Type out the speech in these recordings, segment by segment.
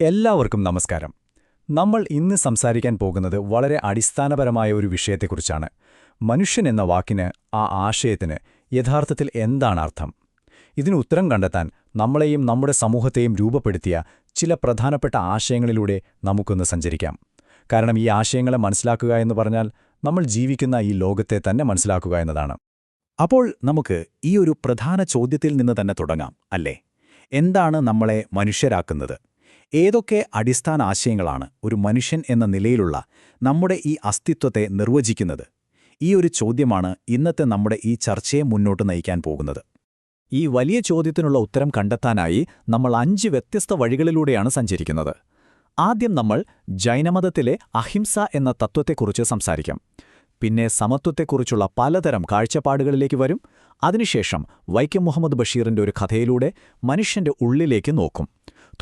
എല്ലാവർക്കും നമസ്കാരം. നമ്മൾ ഇന്ന് സംസാരിക്കാൻ പോകുന്നത് വളരെ അടിസ്ഥാനപരമായ ഒരു വിഷയത്തെക്കുറിച്ചാണ്. മനുഷ്യൻ എന്ന വാക്കിന് ആ ആശയത്തിന് യഥാർത്ഥത്തിൽ എന്താണ് അർത്ഥം? ഇതിന് ഉത്തരം കണ്ടെത്താൻ നമ്മളെയും നമ്മുടെ സമൂഹത്തെയും രൂപപ്പെടുത്തിയ ചില പ്രധാനപ്പെട്ട ആശയങ്ങളിലൂടെ നമുക്കൊന്ന് സഞ്ചരിക്കാം. കാരണം ഈ ആശയങ്ങളെ മനസ്സിലാക്കുക എന്ന് പറഞ്ഞാൽ നമ്മൾ ജീവിക്കുന്ന ഈ ലോകത്തെ തന്നെ മനസ്സിലാക്കുക എന്നതാണ്. അപ്പോൾ നമുക്ക് ഈ ഒരു പ്രധാന ചോദ്യത്തിൽ നിന്ന് തന്നെ തുടങ്ങാം അല്ലേ? എന്താണ് നമ്മളെ മനുഷ്യരാക്കുന്നത്? ഏതൊക്കെ അടിസ്ഥാന ആശയങ്ങളാണ് ഒരു മനുഷ്യൻ എന്ന നിലയിലുള്ള നമ്മുടെ ഈ അസ്തിത്വത്തെ നിർവചിക്കുന്നത്? ഈ ഒരു ചോദ്യമാണ് ഇന്നത്തെ നമ്മുടെ ഈ ചർച്ചയെ മുന്നോട്ട് നയിക്കാൻ പോകുന്നത്. ഈ വലിയ ചോദ്യത്തിനുള്ള ഉത്തരം കണ്ടെത്താനായി നമ്മൾ അഞ്ച് വ്യത്യസ്ത വഴികളിലൂടെയാണ് സഞ്ചരിക്കുന്നത്. ആദ്യം നമ്മൾ ജൈനമതത്തിലെ അഹിംസ എന്ന തത്വത്തെക്കുറിച്ച് സംസാരിക്കാം. പിന്നെ സമത്വത്തെക്കുറിച്ചുള്ള പലതരം കാഴ്ചപ്പാടുകളിലേക്ക് വരും. അതിനുശേഷം വൈക്കം മുഹമ്മദ് ബഷീറിന്റെ ഒരു കഥയിലൂടെ മനുഷ്യന്റെ ഉള്ളിലേക്ക് നോക്കും.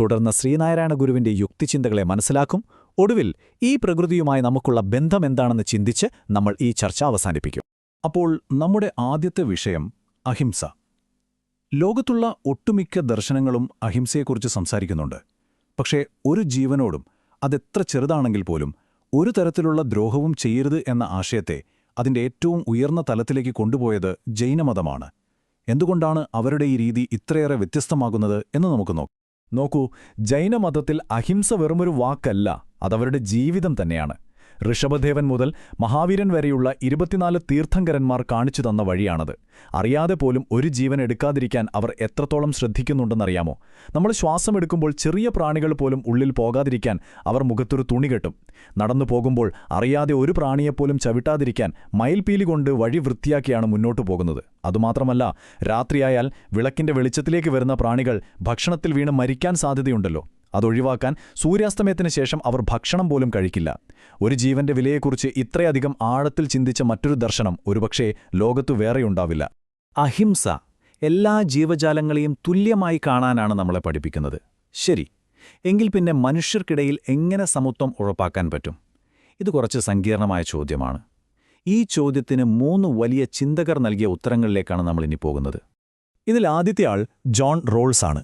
തുടർന്ന് ശ്രീനാരായണ ഗുരുവിന്റെ യുക്തിചിന്തകളെ മനസ്സിലാക്കും. ഒടുവിൽ ഈ പ്രകൃതിയുമായി നമുക്കുള്ള ബന്ധം എന്താണെന്ന് ചിന്തിച്ച് നമ്മൾ ഈ ചർച്ച അവസാനിപ്പിക്കും. അപ്പോൾ നമ്മുടെ ആദ്യത്തെ വിഷയം അഹിംസ. ലോകത്തുള്ള ഒട്ടുമിക്ക ദർശനങ്ങളും അഹിംസയെക്കുറിച്ച് സംസാരിക്കുന്നുണ്ട്. പക്ഷേ ഒരു ജീവനോടും അതെത്ര ചെറുതാണെങ്കിൽ പോലും ഒരു തരത്തിലുള്ള ദ്രോഹവും ചെയ്യരുത് എന്ന ആശയത്തെ അതിന്റെ ഏറ്റവും ഉയർന്ന തലത്തിലേക്ക് കൊണ്ടുപോയത് ജൈനമതമാണ്. എന്തുകൊണ്ടാണ് അവരുടെ ഈ രീതി ഇത്രയേറെ വ്യത്യസ്തമാകുന്നത് എന്ന് നമുക്ക് നോക്കാം. നോക്കൂ ജൈനമതത്തിൽ അഹിംസ വെറുമൊരു വാക്കല്ല അതവരുടെ ജീവിതം തന്നെയാണ്. ഋഷഭദേവൻ മുതൽ മഹാവീരൻ വരെയുള്ള ഇരുപത്തിനാല് തീർത്ഥങ്കരന്മാർ കാണിച്ചു തന്ന വഴിയാണത്. അറിയാതെ പോലും ഒരു ജീവൻ എടുക്കാതിരിക്കാൻ അവർ എത്രത്തോളം ശ്രദ്ധിക്കുന്നുണ്ടെന്നറിയാമോ? നമ്മൾ ശ്വാസം എടുക്കുമ്പോൾ ചെറിയ പ്രാണികൾ പോലും ഉള്ളിൽ പോകാതിരിക്കാൻ അവർ മുഖത്തൊരു തുണി കെട്ടും. നടന്നു പോകുമ്പോൾ അറിയാതെ ഒരു പ്രാണിയെപ്പോലും ചവിട്ടാതിരിക്കാൻ മയിൽപീലി കൊണ്ട് വഴി വൃത്തിയാക്കിയാണ് മുന്നോട്ടു പോകുന്നത്. അതുമാത്രമല്ല രാത്രിയായാൽ വിളക്കിന്റെ വെളിച്ചത്തിലേക്ക് വരുന്ന പ്രാണികൾ ഭക്ഷണത്തിൽ വീണ് മരിക്കാൻ സാധ്യതയുണ്ടല്ലോ. അതൊഴിവാക്കാൻ സൂര്യാസ്തമയത്തിന് ശേഷം അവർ ഭക്ഷണം പോലും കഴിക്കില്ല. ഒരു ജീവന്റെ വിലയെക്കുറിച്ച് ഇത്രയധികം ആഴത്തിൽ ചിന്തിച്ച മറ്റൊരു ദർശനം ഒരുപക്ഷേ ലോകത്തു വേറെയുണ്ടാവില്ല. അഹിംസ എല്ലാ ജീവജാലങ്ങളെയും തുല്യമായി കാണാനാണ് നമ്മളെ പഠിപ്പിക്കുന്നത്. ശരി എങ്കിൽ പിന്നെ മനുഷ്യർക്കിടയിൽ എങ്ങനെ സമത്വം ഉറപ്പാക്കാൻ പറ്റും? ഇത് കുറച്ച് സങ്കീർണമായ ചോദ്യമാണ്. ഈ ചോദ്യത്തിന് മൂന്ന് വലിയ ചിന്തകർ നൽകിയ ഉത്തരങ്ങളിലേക്കാണ് നമ്മളിനി പോകുന്നത്. ഇതിൽ ആദ്യത്തെ ആൾ ജോൺ റോൾസാണ്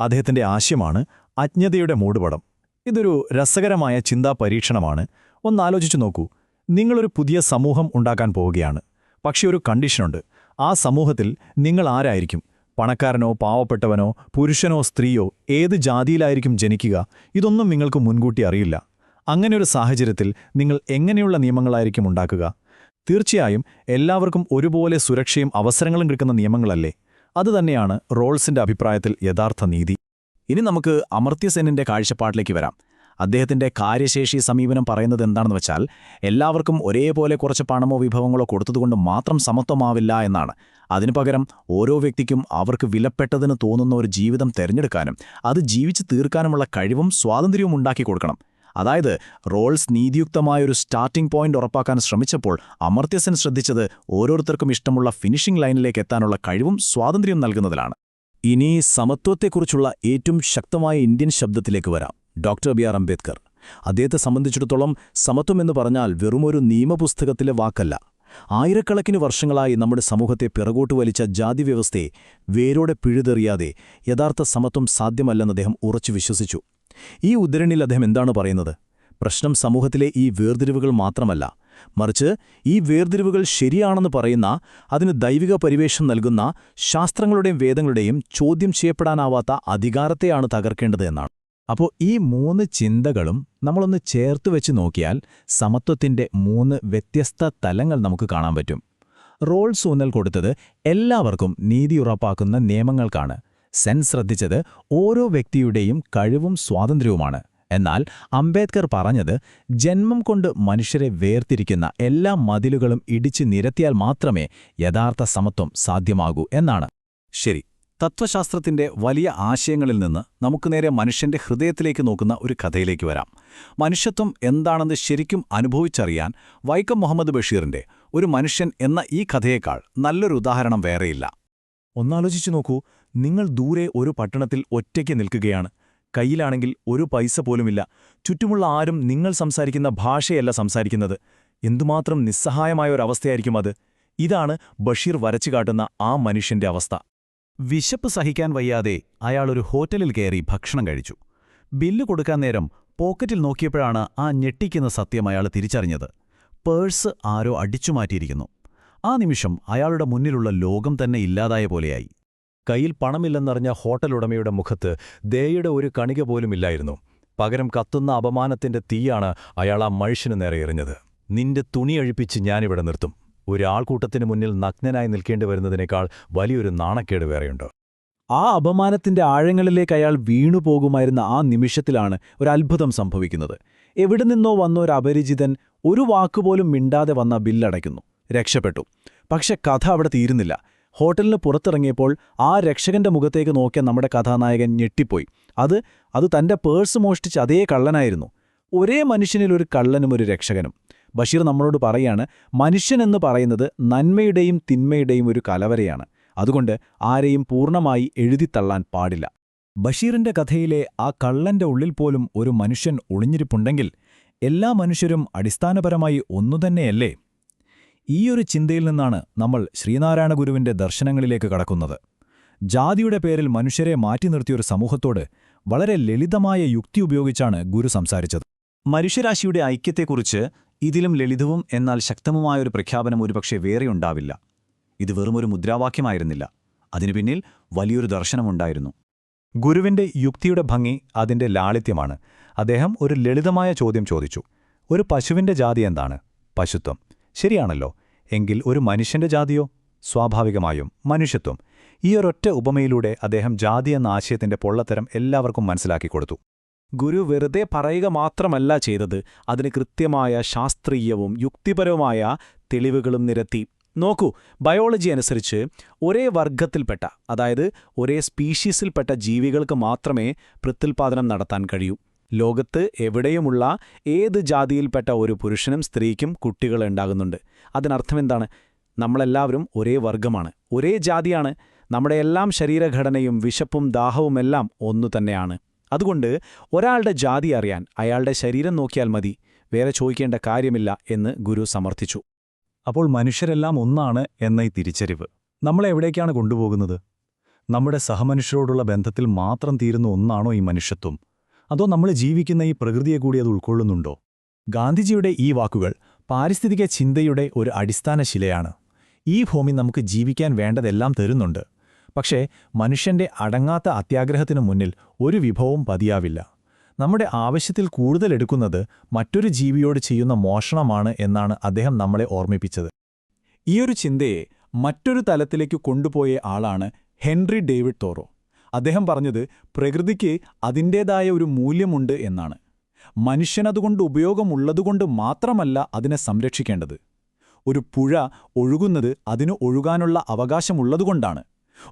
അദ്ദേഹത്തിന്റെ ആശയമാണ് അജ്ഞതയുടെ മൂടുപടം. ഇതൊരു രസകരമായ ചിന്താ പരീക്ഷണമാണ് ഒന്നാലോചിച്ചു നോക്കൂ. നിങ്ങളൊരു പുതിയ സമൂഹം ഉണ്ടാക്കാൻ പോവുകയാണ്. പക്ഷേ ഒരു കണ്ടീഷനുണ്ട്. ആ സമൂഹത്തിൽ നിങ്ങൾ ആരായിരിക്കും? പണക്കാരനോ പാവപ്പെട്ടവനോ പുരുഷനോ സ്ത്രീയോ ഏത് ജാതിയിലായിരിക്കും ജനിക്കുക? ഇതൊന്നും നിങ്ങൾക്ക് മുൻകൂട്ടി അറിയില്ല. അങ്ങനെയൊരു സാഹചര്യത്തിൽ നിങ്ങൾ എങ്ങനെയുള്ള നിയമങ്ങളായിരിക്കും ഉണ്ടാക്കുക? തീർച്ചയായും എല്ലാവർക്കും ഒരുപോലെ സുരക്ഷയും അവസരങ്ങളും കിട്ടുന്ന നിയമങ്ങളല്ലേ? അതുതന്നെയാണ് റോൾസിന്റെ അഭിപ്രായത്തിൽ യഥാർത്ഥ നീതി. ഇനി നമുക്ക് അമർത്യസെന്നിന്റെ കാഴ്ചപ്പാടിലേക്ക് വരാം. അദ്ദേഹത്തിന്റെ കാര്യശേഷി സമീപനം പറയുന്നത് എന്താണെന്ന് വെച്ചാൽ എല്ലാവർക്കും ഒരേപോലെ കുറച്ച് പണമോ വിഭവങ്ങളോ കൊടുത്തതുകൊണ്ട് മാത്രം സമത്വമാവില്ല എന്നാണ്. അതിനു പകരം ഓരോ വ്യക്തിക്കും അവർക്ക് വിലപ്പെട്ടതിന് തോന്നുന്ന ഒരു ജീവിതം തിരഞ്ഞെടുക്കാനും അത് ജീവിച്ച് തീർക്കാനുമുള്ള കഴിവും സ്വാതന്ത്ര്യവും ഉണ്ടാക്കി കൊടുക്കണം. അതായത് റോൾസ് നീതിയുക്തമായ ഒരു സ്റ്റാർട്ടിംഗ് പോയിന്റ് ഉറപ്പാക്കാൻ ശ്രമിച്ചപ്പോൾ അമർത്യസൻ ശ്രദ്ധിച്ചത് ഓരോരുത്തർക്കും ഇഷ്ടമുള്ള ഫിനിഷിംഗ് ലൈനിലേക്ക് എത്താനുള്ള കഴിവും സ്വാതന്ത്ര്യം നൽകുന്നതിലാണ്. ഇനി സമത്വത്തെക്കുറിച്ചുള്ള ഏറ്റവും ശക്തമായ ഇന്ത്യൻ ശബ്ദത്തിലേക്ക് വരാം. Doctor B R Ambedkar. അദ്ദേഹത്തെ സംബന്ധിച്ചിടത്തോളം സമത്വം എന്ന് പറഞ്ഞാൽ വെറുമൊരു നിയമപുസ്തകത്തിലെ വാക്കല്ല. ആയിരക്കണക്കിന് വർഷങ്ങളായി നമ്മുടെ സമൂഹത്തെ പിറകോട്ട് വലിച്ച ജാതി വ്യവസ്ഥയെ വേരോടെ പിഴുതെറിയാതെ യഥാർത്ഥ സമത്വം സാധ്യമല്ലെന്ന് അദ്ദേഹം ഉറച്ചു വിശ്വസിച്ചു. ഈ ഉദ്ധരണിയിൽ അദ്ദേഹം എന്താണ് പറയുന്നത്? പ്രശ്നം സമൂഹത്തിലെ ഈ വേർതിരിവുകൾ മാത്രമല്ല മറിച്ച് ഈ വേർതിരിവുകൾ ശരിയാണെന്ന് പറയുന്ന അതിന് ദൈവിക പരിവേഷം നൽകുന്ന ശാസ്ത്രങ്ങളുടെയും വേദങ്ങളുടെയും ചോദ്യം ചെയ്യപ്പെടാനാവാത്ത അധികാരത്തെയാണ് തകർക്കേണ്ടത് എന്നാണ്. അപ്പോൾ ഈ മൂന്ന് ചിന്തകളും നമ്മളൊന്ന് ചേർത്ത് വെച്ച് നോക്കിയാൽ സമത്വത്തിന്റെ മൂന്ന് വ്യത്യസ്ത തലങ്ങൾ നമുക്ക് കാണാൻ പറ്റും. റോൾസ് ഊന്നൽ കൊടുത്തത് എല്ലാവർക്കും നീതി ഉറപ്പാക്കുന്ന നിയമങ്ങൾക്കാണ്. സെൻ ശ്രദ്ധിച്ചത് ഓരോ വ്യക്തിയുടെയും കഴിവും സ്വാതന്ത്ര്യവുമാണ്. എന്നാൽ അംബേദ്കർ പറഞ്ഞത് ജന്മം കൊണ്ട് മനുഷ്യരെ വേർതിരിക്കുന്ന എല്ലാ മതിലുകളും ഇടിച്ചു നിരത്തിയാൽ മാത്രമേ യഥാർത്ഥ സമത്വം സാധ്യമാകൂ എന്നാണ്. ശരി തത്വശാസ്ത്രത്തിന്റെ വലിയ ആശയങ്ങളിൽ നിന്ന് നമുക്ക് നേരെ മനുഷ്യന്റെ ഹൃദയത്തിലേക്ക് നോക്കുന്ന ഒരു കഥയിലേക്ക് വരാം. മനുഷ്യത്വം എന്താണെന്ന് ശരിക്കും അനുഭവിച്ചറിയാൻ വൈക്കം മുഹമ്മദ് ബഷീറിന്റെ ഒരു മനുഷ്യൻ എന്ന ഈ കഥയേക്കാൾ നല്ലൊരു ഉദാഹരണം വേറെയില്ല. ഒന്നാലോചിച്ചു നോക്കൂ നിങ്ങൾ ദൂരെ ഒരു പട്ടണത്തിൽ ഒറ്റയ്ക്ക് നിൽക്കുകയാണ്. കയ്യിലാണെങ്കിൽ ഒരു പൈസ പോലുമില്ല. ചുറ്റുമുള്ള ആരും നിങ്ങൾ സംസാരിക്കുന്ന ഭാഷയല്ല സംസാരിക്കുന്നത്. എന്തുമാത്രം നിസ്സഹായമായ ഒരവസ്ഥയായിരിക്കും അത്. ഇതാണ് ബഷീർ വരച്ചു കാട്ടുന്ന ആ മനുഷ്യന്റെ അവസ്ഥ. വിശപ്പ് സഹിക്കാൻ വയ്യാതെ അയാളൊരു ഹോട്ടലിൽ കയറി ഭക്ഷണം കഴിച്ചു. ബില്ല് കൊടുക്കാൻ നേരം പോക്കറ്റിൽ നോക്കിയപ്പോഴാണ് ആ ഞെട്ടിക്കുന്ന സത്യം അയാൾ തിരിച്ചറിഞ്ഞത്. പേഴ്സ് ആരോ അടിച്ചുമാറ്റിയിരിക്കുന്നു. ആ നിമിഷം അയാളുടെ മുന്നിലുള്ള ലോകം തന്നെ ഇല്ലാതായ പോലെയായി. കയ്യിൽ പണമില്ലെന്നറിഞ്ഞ ഹോട്ടൽ ഉടമയുടെ മുഖത്ത് ദയയുടെ ഒരു കണിക പോലുമില്ലായിരുന്നു പകരം കത്തുന്ന അപമാനത്തിന്റെ തീയാണ് അയാൾ ആ മനുഷ്യന് നേരെ എറിഞ്ഞത്. നിന്റെ തുണി അഴിപ്പിച്ച് ഞാനിവിടെ നിർത്തും. ഒരാൾക്കൂട്ടത്തിന് മുന്നിൽ നഗ്നനായി നിൽക്കേണ്ടി വരുന്നതിനേക്കാൾ വലിയൊരു നാണക്കേട് വേറെയുണ്ട്. ആ അപമാനത്തിന്റെ ആഴങ്ങളിലേക്ക് അയാൾ വീണുപോകുമായിരുന്ന ആ നിമിഷത്തിലാണ് ഒരു അത്ഭുതം സംഭവിക്കുന്നത്. എവിടെ നിന്നോ വന്ന ഒരു അപരിചിതൻ ഒരു വാക്കുപോലും മിണ്ടാതെ വന്ന ബില്ലടയ്ക്കുന്നു. രക്ഷപ്പെട്ടു. പക്ഷെ കഥ അവിടെ തീരുന്നില്ല. ഹോട്ടലിന് പുറത്തിറങ്ങിയപ്പോൾ ആ രക്ഷകന്റെ മുഖത്തേക്ക് നോക്കിയ നമ്മുടെ കഥാനായകൻ ഞെട്ടിപ്പോയി. അത് അത് തന്റെ പേഴ്സ് മോഷ്ടിച്ച് അതേ കള്ളനായിരുന്നു. ഒരേ മനുഷ്യനിൽ ഒരു കള്ളനും ഒരു രക്ഷകനും. ബഷീർ നമ്മളോട് പറയാണ് മനുഷ്യനെന്ന് പറയുന്നത് നന്മയുടെയും തിന്മയുടെയും ഒരു കലവരയാണ്. അതുകൊണ്ട് ആരെയും പൂർണമായി എഴുതിത്തള്ളാൻ പാടില്ല. ബഷീറിന്റെ കഥയിലെ ആ കള്ളന്റെ ഉള്ളിൽ പോലും ഒരു മനുഷ്യൻ ഒളിഞ്ഞിരിപ്പുണ്ടെങ്കിൽ എല്ലാ മനുഷ്യരും അടിസ്ഥാനപരമായി ഒന്നുതന്നെയല്ലേ? ഈയൊരു ചിന്തയിൽ നിന്നാണ് നമ്മൾ ശ്രീനാരായണ ഗുരുവിന്റെ ദർശനങ്ങളിലേക്ക് കടക്കുന്നത്. ജാതിയുടെ പേരിൽ മനുഷ്യരെ മാറ്റി നിർത്തിയൊരു സമൂഹത്തോട് വളരെ ലളിതമായ യുക്തി ഉപയോഗിച്ചാണ് ഗുരു സംസാരിച്ചത്. മനുഷ്യരാശിയുടെ ഐക്യത്തെക്കുറിച്ച് ഇതിലും ലളിതവും എന്നാൽ ശക്തവുമായൊരു പ്രഖ്യാപനം ഒരുപക്ഷെ വേറെയുണ്ടാവില്ല ഇത് വെറുമൊരു മുദ്രാവാക്യമായിരുന്നില്ല. അതിനു പിന്നിൽ വലിയൊരു ദർശനമുണ്ടായിരുന്നു. ഗുരുവിന്റെ യുക്തിയുടെ ഭംഗി അതിന്റെ ലാളിത്യമാണ്. അദ്ദേഹം ഒരു ലളിതമായ ചോദ്യം ചോദിച്ചു. ഒരു പശുവിന്റെ ജാതി എന്താണ്? പശുത്വം. ശരിയാണല്ലോ. എങ്കിൽ ഒരു മനുഷ്യന്റെ ജാതിയോ? സ്വാഭാവികമായും മനുഷ്യത്വം. ഈ ഒരൊറ്റ ഉപമയിലൂടെ അദ്ദേഹം ജാതി എന്ന ആശയത്തിന്റെ പൊള്ളത്തരം എല്ലാവർക്കും മനസ്സിലാക്കി കൊടുത്തു. ഗുരു വെറുതെ പറയുക മാത്രമല്ല ചെയ്തത് അതിന് കൃത്യമായ ശാസ്ത്രീയവും യുക്തിപരവുമായ തെളിവുകളും നിരത്തി. നോക്കൂ ബയോളജി അനുസരിച്ച് ഒരേ വർഗത്തിൽപ്പെട്ട അതായത് ഒരേ സ്പീഷീസിൽപ്പെട്ട ജീവികൾക്ക് മാത്രമേ പ്രത്യുൽപാദനം നടത്താൻ കഴിയൂ. ലോകത്ത് എവിടെയുമുള്ള ഏത് ജാതിയിൽപ്പെട്ട ഒരു പുരുഷനും സ്ത്രീക്കും കുട്ടികൾ ഉണ്ടാകുന്നുണ്ട്. അതിനർത്ഥമെന്താണ് നമ്മളെല്ലാവരും ഒരേ വർഗമാണ്. ഒരേ ജാതിയാണ്. നമ്മുടെ എല്ലാം ശരീരഘടനയും വിശപ്പും ദാഹവുമെല്ലാം ഒന്നു തന്നെയാണ്. അതുകൊണ്ട് ഒരാളുടെ ജാതി അറിയാൻ അയാളുടെ ശരീരം നോക്കിയാൽ മതി. വേറെ ചോദിക്കേണ്ട കാര്യമില്ല എന്ന് ഗുരു സമർത്ഥിച്ചു. അപ്പോൾ മനുഷ്യരെല്ലാം ഒന്നാണ് എന്ന ഈ തിരിച്ചറിവ്. നമ്മളെ എവിടേക്കാണ് കൊണ്ടുപോകുന്നത്? നമ്മുടെ സഹമനുഷ്യരോടുള്ള ബന്ധത്തിൽ മാത്രം തീരുന്ന ഒന്നാണോ ഈ മനുഷ്യത്വം? അതോ നമ്മൾ ജീവിക്കുന്ന ഈ പ്രകൃതിയെ കൂടി അത് ഉൾക്കൊള്ളുന്നുണ്ടോ? ഗാന്ധിജിയുടെ ഈ വാക്കുകൾ പാരിസ്ഥിതിക ചിന്തയുടെ ഒരു അടിസ്ഥാന ശിലയാണ്. ഈ ഭൂമി നമുക്ക് ജീവിക്കാൻ വേണ്ടതെല്ലാം തരുന്നുണ്ട്. പക്ഷേ മനുഷ്യന്റെ അടങ്ങാത്ത അത്യാഗ്രഹത്തിനു മുന്നിൽ ഒരു വിഭവവും പതിയാവില്ല. നമ്മുടെ ആവശ്യത്തിൽ കൂടുതൽ എടുക്കുന്നത് മറ്റൊരു ജീവിയോട് ചെയ്യുന്ന മോഷണമാണ് എന്നാണ് അദ്ദേഹം നമ്മളെ ഓർമ്മിപ്പിച്ചത്. ഈയൊരു ചിന്തയെ മറ്റൊരു തലത്തിലേക്ക് കൊണ്ടുപോയ ആളാണ് ഹെൻറി ഡേവിഡ് തോറോ. അദ്ദേഹം പറഞ്ഞത് പ്രകൃതിക്ക് അതിന്റേതായ ഒരു മൂല്യമുണ്ട് എന്നാണ്. മനുഷ്യനതുകൊണ്ട് ഉപയോഗമുള്ളതുകൊണ്ട് മാത്രമല്ല അതിനെ സംരക്ഷിക്കേണ്ടത്. ഒരു പുഴ ഒഴുകുന്നത് അതിന് ഒഴുകാനുള്ള അവകാശമുള്ളതുകൊണ്ടാണ്.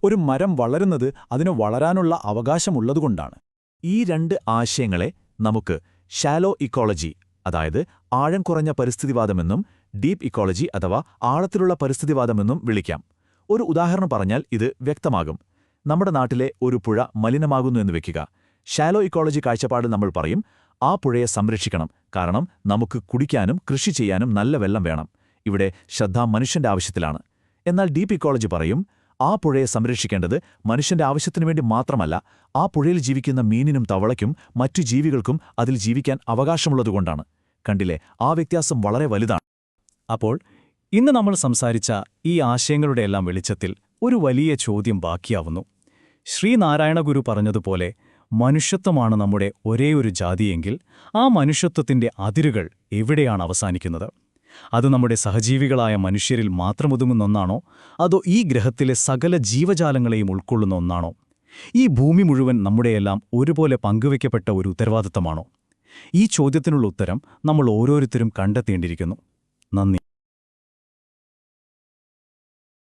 ഒരു മരം വളരുന്നത് അതിന് വളരാനുള്ള അവകാശമുള്ളതുകൊണ്ടാണ്. ഈ രണ്ട് ആശയങ്ങളെ നമുക്ക് ഷാലോ ഇക്കോളജി അതായത് ആഴം കുറഞ്ഞ പരിസ്ഥിതിവാദമെന്നും ഡീപ്പ് ഇക്കോളജി അഥവാ ആഴത്തിലുള്ള പരിസ്ഥിതിവാദമെന്നും വിളിക്കാം. ഒരു ഉദാഹരണം പറഞ്ഞാൽ ഇത് വ്യക്തമാകും. നമ്മുടെ നാട്ടിലെ ഒരു പുഴ മലിനമാകുന്നു എന്ന് വെക്കുക. ഷാലോ ഇക്കോളജി കാഴ്ചപ്പാടിൽ നമ്മൾ പറയും ആ പുഴയെ സംരക്ഷിക്കണം. കാരണം നമുക്ക് കുടിക്കാനും കൃഷി ചെയ്യാനും നല്ല വെള്ളം വേണം. ഇവിടെ ശ്രദ്ധ മനുഷ്യന്റെ ആവശ്യത്തിലാണ്. എന്നാൽ ഡീപ്പ് ഇക്കോളജി പറയും ആ പുഴയെ സംരക്ഷിക്കേണ്ടത് മനുഷ്യന്റെ ആവശ്യത്തിനു വേണ്ടി മാത്രമല്ല ആ പുഴയിൽ ജീവിക്കുന്ന മീനിനും തവളയ്ക്കും മറ്റു ജീവികൾക്കും അതിൽ ജീവിക്കാൻ അവകാശമുള്ളതുകൊണ്ടാണ് കണ്ടില്ലേ? ആ വ്യത്യാസം വളരെ വലുതാണ്. അപ്പോൾ ഇന്ന് നമ്മൾ സംസാരിച്ച ഈ ആശയങ്ങളുടെയെല്ലാം വെളിച്ചത്തിൽ ഒരു വലിയ ചോദ്യം ബാക്കിയാവുന്നു. ശ്രീനാരായണ ഗുരു പറഞ്ഞതുപോലെ മനുഷ്യത്വമാണ് നമ്മുടെ ഒരേയൊരു ജാതിയെങ്കിൽ ആ മനുഷ്യത്വത്തിന്റെ അതിരുകൾ എവിടെയാണ് അവസാനിക്കുന്നത്? അത് നമ്മുടെ സഹജീവികളായ മനുഷ്യരിൽ മാത്രം ഒതുങ്ങുന്നൊന്നാണോ അതോ ഈ ഗ്രഹത്തിലെ സകല ജീവജാലങ്ങളെയും ഉൾക്കൊള്ളുന്ന ഒന്നാണോ? ഈ ഭൂമി മുഴുവൻ നമ്മുടെയെല്ലാം ഒരുപോലെ പങ്കുവയ്ക്കപ്പെട്ട ഒരു ഉത്തരവാദിത്തമാണോ? ഈ ചോദ്യത്തിനുള്ള ഉത്തരം നമ്മൾ ഓരോരുത്തരും കണ്ടെത്തേണ്ടിയിരിക്കുന്നു. നന്ദി.